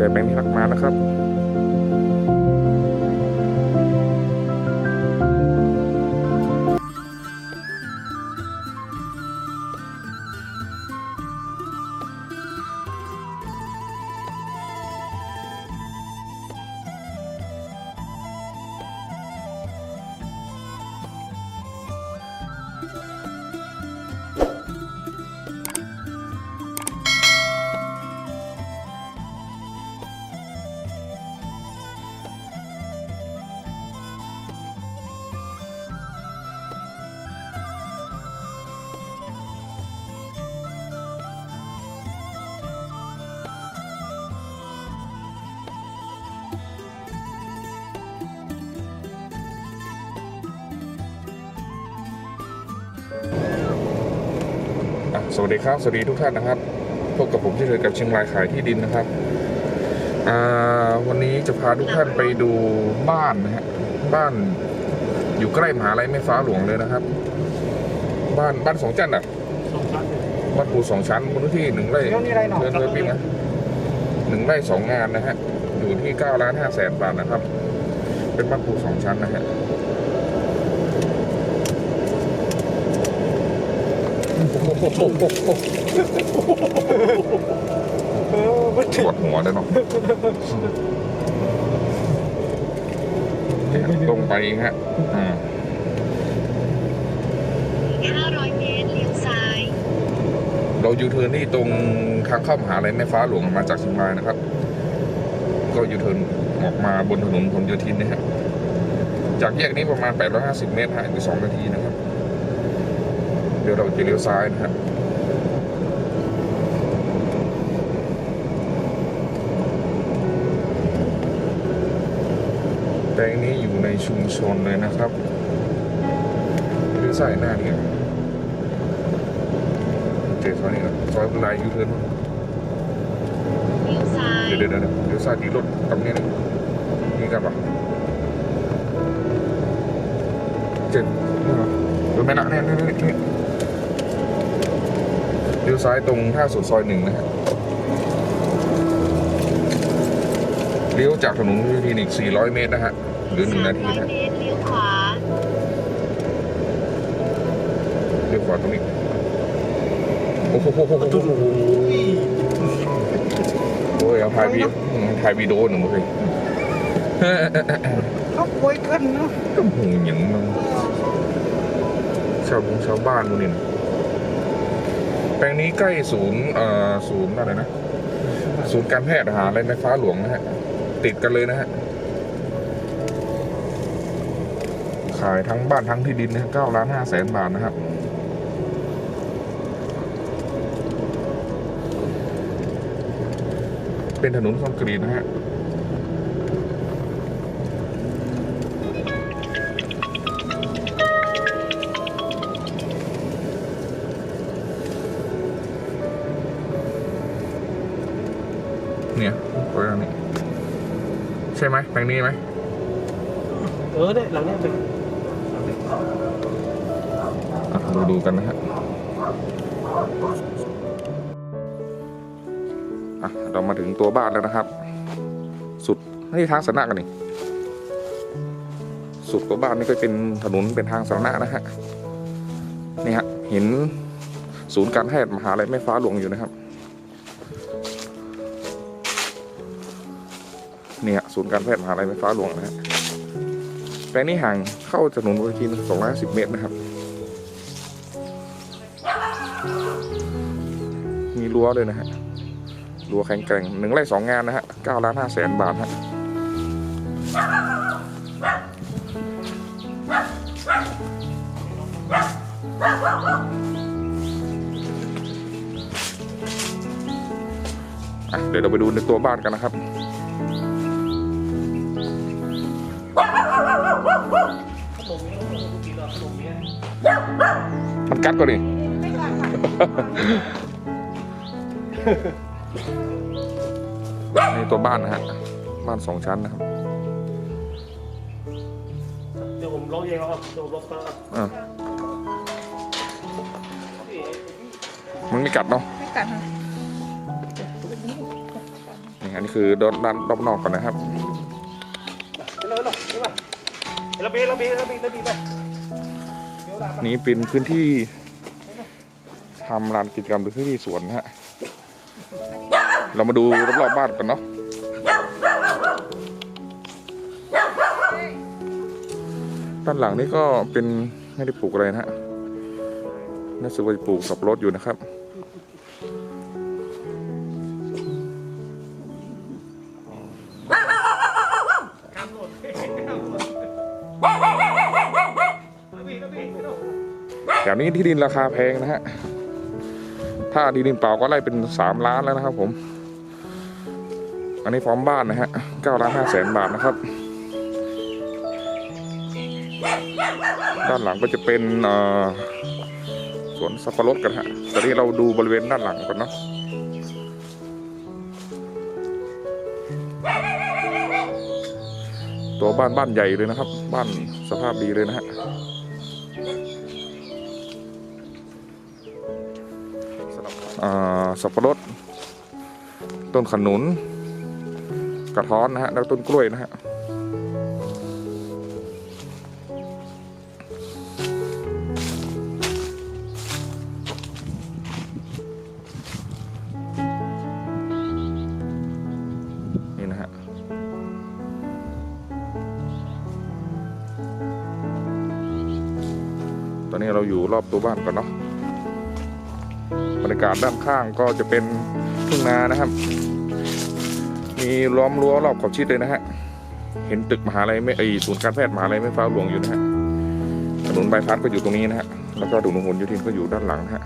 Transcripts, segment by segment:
ใจแบงค์ที่รักมานะครับ สวัสดีครับ สวัสดีทุกท่านนะครับ พบกับผมที่เคยกับเชียงรายขายที่ดินนะครับอ่าวันนี้จะพาทุกท่านไปดูบ้านนะฮะ บ้านอยู่ใกล้มหาลัยแม่ฟ้าหลวงเลยนะครับ บ้านบ้านสองจันทร์อะสองชั้นเลยบ้านปูสองชั้นบนพื้นที่หนึ่งไร่เดี๋ยวนี้ไรหนอเพื่อนเพื่อนปิ้งนะหนึ่งไร่สองงานนะฮะ อยู่ที่เก้าล้านห้าแสนบาทนะครับ เป็นบ้านปูสองชั้นนะฮะ เออไม่ ปถึงวดหัวเลยเนาะเนี่ยตรงไปเองฮะอ่า500เมตรเลี้ยวซ้าย เรายูเทิร์นนี่ตรงทางเข้ามหาลัยแม่ฟ้าหลวงมาจากเชียงรายนะครับ ก็ยูเทิร์นออกมาบนถนนพหลโยธินนะฮะจากแยกนี้ประมาณ 850 เมตรฮะอีก2นาทีนะครับ เดี๋ยวเราจะเลี้ยวซ้ายนะครับแปลงนี้อยู่ในชุมชนเลยนะครับเลี้ยวซ้ายหน้านี่เจอซอยนี้นะซอยบุไรยูเทิร์นเลี้ยวซ้ายเดี๋ยวเดี๋ยวเดี๋ยวเดี๋ยวซ้ายตีรถตรงนี้นะนี่กันปะเจ็ดนี่เหรอรถไม่ละเนี่ยนี่นี่นี่ เลี้ยวซ้ายตรงท่าสุดซอยหนึ่งนะฮะเลี้ยวจากถนนวิทยอีก400 เมตรนะฮะหรือหนึ่งนาทีนะ300ฮะเมตรเลี้ยวขวาเลี้ยวขวาตรงนี้โอ้โหโอ้ยเอาถ่ายวีถ่ายวีดีโอหนึ่งเลยเขาป่วยกันเนาะก็หูหยังมันชาวชาวบ้านพวกนี้นะ แปลงนี้ใกล้ศูนย์เอ่อศูนย์อะไรนะ ศูนย์การแพทย์ทหารอะไรในฟ้าหลวงนะฮะ ติดกันเลยนะฮะ ขายทั้งบ้านทั้งที่ดินนะเก้าล้านห้าแสนบาทนะครับเป็นถนนคอนกรีตนะฮะ ใช่ไหมแปลงนี้ไหมเออเนี่ยหลังเนี้ยเป็นอะเราดูกันนะฮะอะเรามาถึงตัวบ้านแล้วนะครับ สุดนี่ทางสาธารณะกันนี่สุดตัวบ้านนี่ก็เป็นถนนเป็นทางสาธารณะนะฮะนี่ฮะเห็นศูนย์การแพทย์มหาลัยแม่ฟ้าหลวงอยู่นะครับ นี่ฮะศูนย์การแพทย์มหาลัยแม่ฟ้าหลวงนะฮะแปลงนี้ห่างเข้าถนนวิทีสองร้อยสิบเมตรนะครับ มีรั้วเลยนะฮะรั้วแข็งแกร่งหนึ่งไร่สองงานนะฮะเก้าล้านห้าแสนบาทฮะเดี๋ยวเราไปดูในตัวบ้านกันนะครับ มนี้ขนมกี่หลอดขนมเนี้ยมันกัดก็ดินี่ตัวบ้านนะฮะ บ้านสองชั้นนะครับเดี๋ยวผมร้องเองแล้วครับเดี๋ยวผมร้องตามครับอะมันไม่กัดเนาะ ไม่กัดค่ะนี่นี่อันนี้คือด้านด้านรอบนอกก่อนนะครับ ระเบียงระเบียงระเบียงระเบียงไปนี้เป็นพื้นที่ทำลานกิจกรรมหรือพื้นที่สวนนะฮะ เรามาดูรอบๆบ้านกันเนาะด้านหลังนี่ก็เป็นไม่ได้ปลูกอะไรนะฮะน่าจะว่าจะปลูกสับปะรดอยู่นะครับ แถวนี้ที่ดินราคาแพงนะฮะ ถ้าที่ดินเปล่าก็ไล่เป็นสามล้านแล้วนะครับ ผม อันนี้พร้อมบ้านนะฮะเก้าล้านห้าแสนบาทนะครับ ด้านหลังก็จะเป็นสวนสับปะรดกันฮะ ตอนนี้เราดูบริเวณด้านหลังก่อนเนาะตัวบ้านบ้านใหญ่เลยนะครับ บ้านสภาพดีเลยนะฮะ สับปะรด ต้นขนุน กระท้อนนะฮะ แล้วต้นกล้วยนะฮะนี่นะฮะตอนนี้เราอยู่รอบตัวบ้านก่อนเนาะ รรยากาศด้านข้างก็จะเป็นทุ่งนานะครับ มีล้อมรั้วรอบขอบชิดเลยนะฮะเห็นตึกมหาลัยไม่ไอศูนย์การแพทย์มหาลัยไม่ฟ้าหลวงอยู่นะฮะถนนบายพาสก็อยู่ตรงนี้นะฮะแล้วก็ถนนหนโยธินก็อยู่ด้านหลังนะฮะ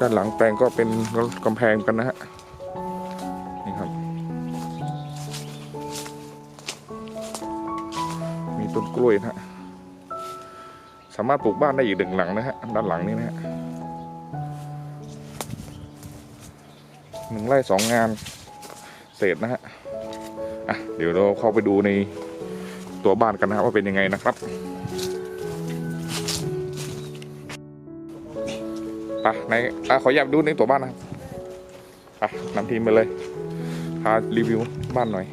ด้านหลังแปลงก็เป็นกำแพงกันนะฮะ สามารถปลูกบ้านได้อีกหนึ่งหลังนะฮะด้านหลังนี้นะฮะหนึ่งไร่สองงานเศษนะฮะอะเดี๋ยวเราเข้าไปดูในตัวบ้านกันนะครับว่าเป็นยังไงนะครับไปในอะขออยากดูในตัวบ้านนะครับไปนำทีมไปเลยพารีวิวบ้านหน่อย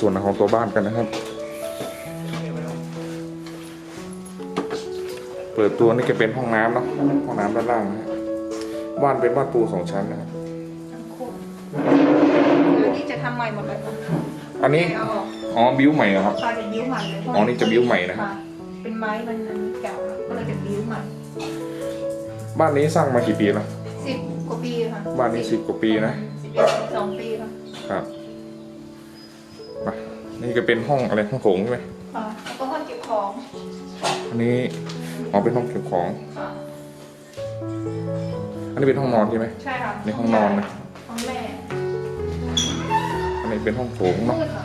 ส่วนของตัวบ้านกันนะครับ เปิดตัวนี่จะเป็นห้องน้ำเนาะห้องน้ำด้านล่างนะฮะบ้านเป็นบ้านปูสองชั้นนะครับทั้งคู่อันนี้จะทำใหม่หมดเลยค่ะอันนี้เอาออกอ๋อบิวใหม่เหรอครับปลาจะบิ้วใหม่เลยอ๋อนี่จะบิ้วใหม่นะครับเป็นไม้มันอันนี้เก่าแล้วก็เลยจะบิ้วใหม่ บ้านนี้สร้างมากี่ปีแล้วสิบกว่าปีค่ะบ้านนี้สิบกว่าปีนะสิบเอ็ดสิบสองปีค่ะครับมา นี่ก็เป็นห้องอะไรห้องโถงใช่ไหมค่ะแล้วก็ห้องเก็บของอันนี้อ๋อเป็นห้องเก็บของ ค่ะอันนี้เป็นห้องนอนใช่ไหมใช่ค่ะในห้องนอนนะห้องแม่อันนี้เป็นห้องโถงเนาะ มืดหน่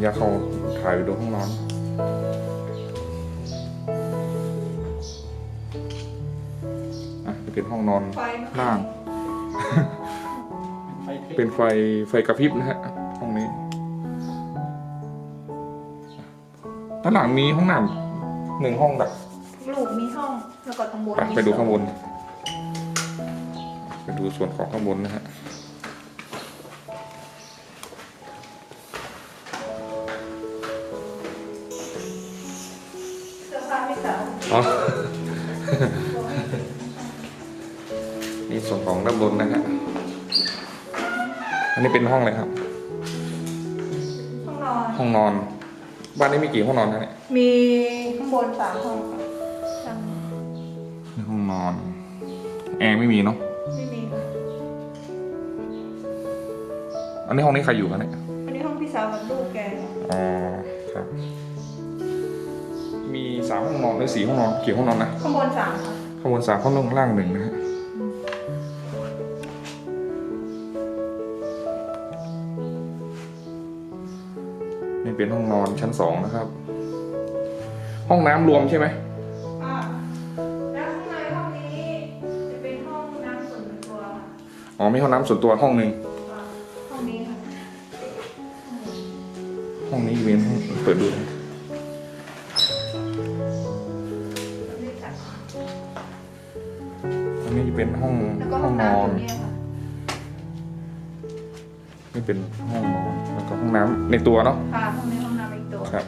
อะเนี่ยขออนุญาตเข้าถ่ายไปดูห้องนอนอะนี่เป็นห้องนอนไฟมันล่างไฟเทเป็นไฟไฟกระพริบนะฮะห้องนี้ด้านหลังมีห้องน้ำหนึ่งห้องดักลูกมีห้องแล้วก็ข้างบนไปไปดูข้างบน ไปดูส่วนของข้างบนนะฮะ อ๋อนี่ส่วนของด้านบนนะฮะอันนี้เป็นห้องอะไรครับ ห้องนอน ห้องนอน บ้านนี้มีกี่ห้องนอนนะเนี่ยมีข้างบนสามห้องค่ะข้างห้องนอน แอร์ไม่มีเนาะ ไม่มีค่ะอันนี้ห้องนี้ใครอยู่กันเนี่ย อันนี้ห้องพี่สาวกับลูกแกอ๋อครับมี สามห้องนอนหรือสี่ห้องนอนกี่ห้องนอนนะข้างบนสามค่ะข้างบนสามข้างล่างหนึ่งนะฮะนี่เป็นห้องนอนชั้นสองนะครับ ห้องน้ำรวมใช่ไหมอ่าแล้วข้างในห้องนี้จะเป็นห้องน้ำส่วนตัวค่ะอ๋อมีห้องน้ำส่วนตัวห้องหนึ่งอ่าห้องนี้ค่ะห้องนี้เป็นห้องเปิดดูนะ เป็นห้องนอนแล้วก็ห้องน้ำในตัวเนาะค่ะห้องนี้ห้องน้ำอีกตัวครับ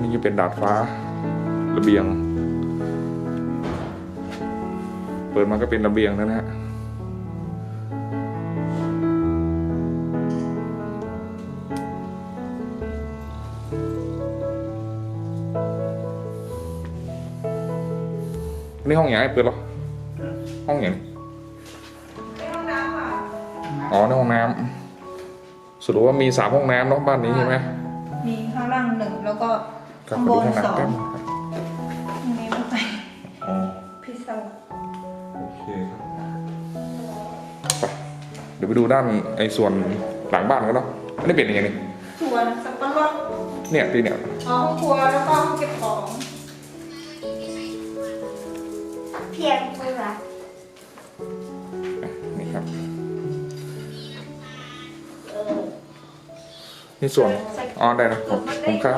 นี่จะเป็นดาดฟ้า ระเบียง เปิดมาก็เป็นระเบียงแล้วนะฮะ นี่ห้องอย่างไรเปิดเหรอห้องอย่างเป็นห้องน้ำค่ะอ๋อในห้องน้ำสรุปว่ามีสามห้องน้ำเนาะบ้านนี้ใช่ไหมมีข้างล่างหนึ่งแล้วก็ครับข้างไปบดูนห้องสอน้ำแป๊งบนึงครับห้องนี้ไม่ไปอ๋อพี่สาวโอเคครับไปเดี๋ยวไปดูด้านไอ้ส่วนหลังบ้านกันเนาะอันนี้เป็นยังไงนี่สวนสับปะรดเนี่ยที่เนี่ยอ๋อห้องครัวแล้วก็ห้องเก็บของ เพียงเพื่อนี่ครับเออนี่ส่วนอ๋อได้นะผมผมครับ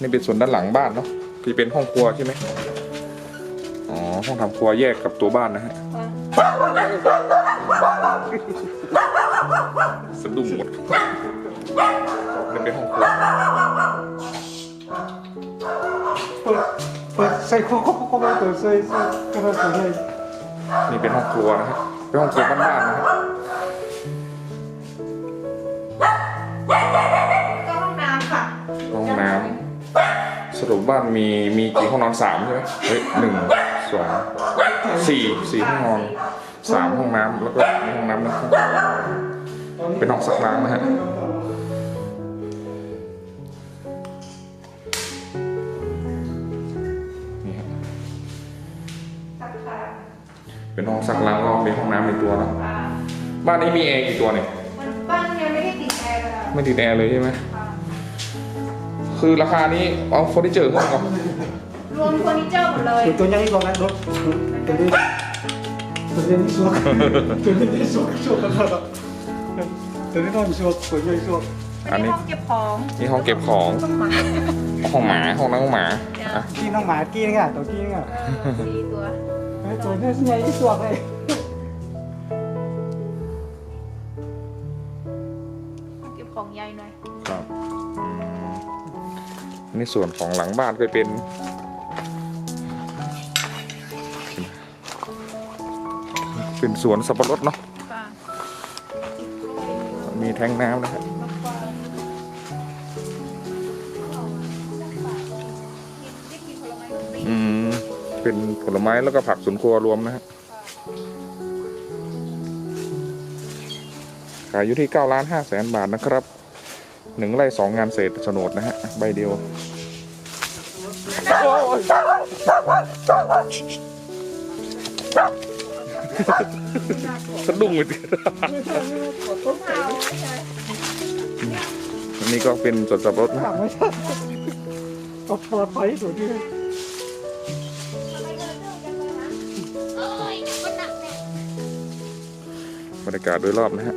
นี่เป็นส่วนด้านหลังบ้านเนาะที่เป็นห้องครัวใช่ไหมอ๋อห้องทำครัวแยกกับตัวบ้านนะฮะสะดุ้งหมดนี่เป็นห้องครัวเปิดเปิด ใส่ข้อข้อข้อมาเปิดใส่ใส่กระดาษใส่นี่เป็นห้องครัวนะฮะเป็นห้องครัวบ้านๆนะฮะก็ห้องน้ำค่ะห้องน้ำสรุปบ้านมีมีกี่ห้องนอนสามใช่ไหมเฮ้ยหนึ่งสองสี่สี่ห้องนอนสามห้องน้ำแล้วก็ห้องน้ำนะเป็นห้องซักล้างนะฮะ เป็นห้องซักล้างแล้วก็มีห้องน้ำในตัวเนอะอ่าบ้านนี้มีแอร์กี่ตัวเนี่ยมันบ้านยังไม่ได้ติดแอร์เลยค่ะไม่ติดแอร์เลยใช่ไหมค่ะคือราคานี้เอาเฟอร์นิเจอร์เข้ามาก่อนรวมเฟอร์นิเจอร์หมดเลยตัวตัวใหญ่ก่อนนะรถตัวนี้ตัวนี้สวกตัวนี้สวกสวกกันแล้วตัวนี้นอนสวกตัวใหญ่สวกอันนี้ห้องเก็บของนี่ห้องเก็บของต้องหมาห้องหมาห้องน้องหมาอะกี้น้องหมากี้นี่อะตัว กี้นี่อะเออสี่ตัวตัวนี้ใหญ่สวกเลยห้องเก็บของใหญ่หน่อยครับอืมนี่ส่วนของหลังบ้านก็เป็นเป็นสวนสับปะรดเนาะค่ะมีแทงน้ำนะฮะอืม เป็นผลไม้แล้วก็ผักสวนครัวรวมนะฮะขายอยู่ที่9ล้าน5แสนบาทนะครับหนึ่งไร่สองงานเศษโฉนดนะฮะใบเดียวสะดุ้งไปทีนนี้ก็เป็นสวนสับปะรดนะหลัฮะงไม่ใช่เอาปลอดภัยตัวนี้ รรยากาศโดยรอบนะฮะ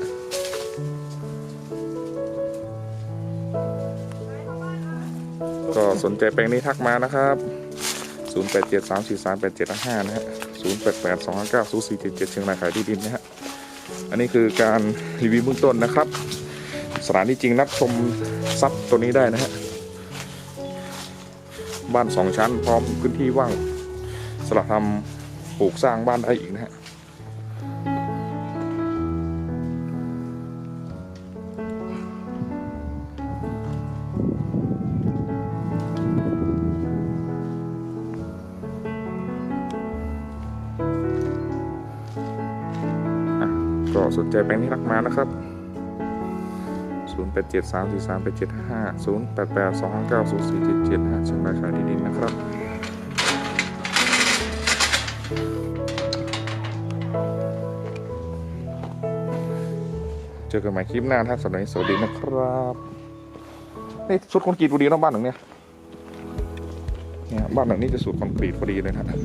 ก็สนใจแปลงนี้ทักมานะครับ 0873438755 นะฮะ 0882590477 เชียงรายขายที่ดินนะฮะ อันนี้คือการรีวิวเบื้องต้นนะครับ สถานที่จริงรับชมซับตัวนี้ได้นะฮะ บ้านสองชั้นพร้อมพื้นที่ว่างสำหรับทำปลูกสร้างบ้านได้อีกนะฮะ ใจแปลงนี้รักมานะครับ 0 8 7 3 4 3 8 7 5 0 8 8 2 5 9 0 4 7 7 5เชียงราขายที่ดินนะครับเจอกันใหม่คลิปหน้าครับสำหรับวันนี้สวัสดีนะครับนี่สุดคอนกรีตพอดีนะบ้านหลังเนี้ยเนี่ยบ้านหลังนี้จะสูตรคอนกรีตพอดีเลยนะครับ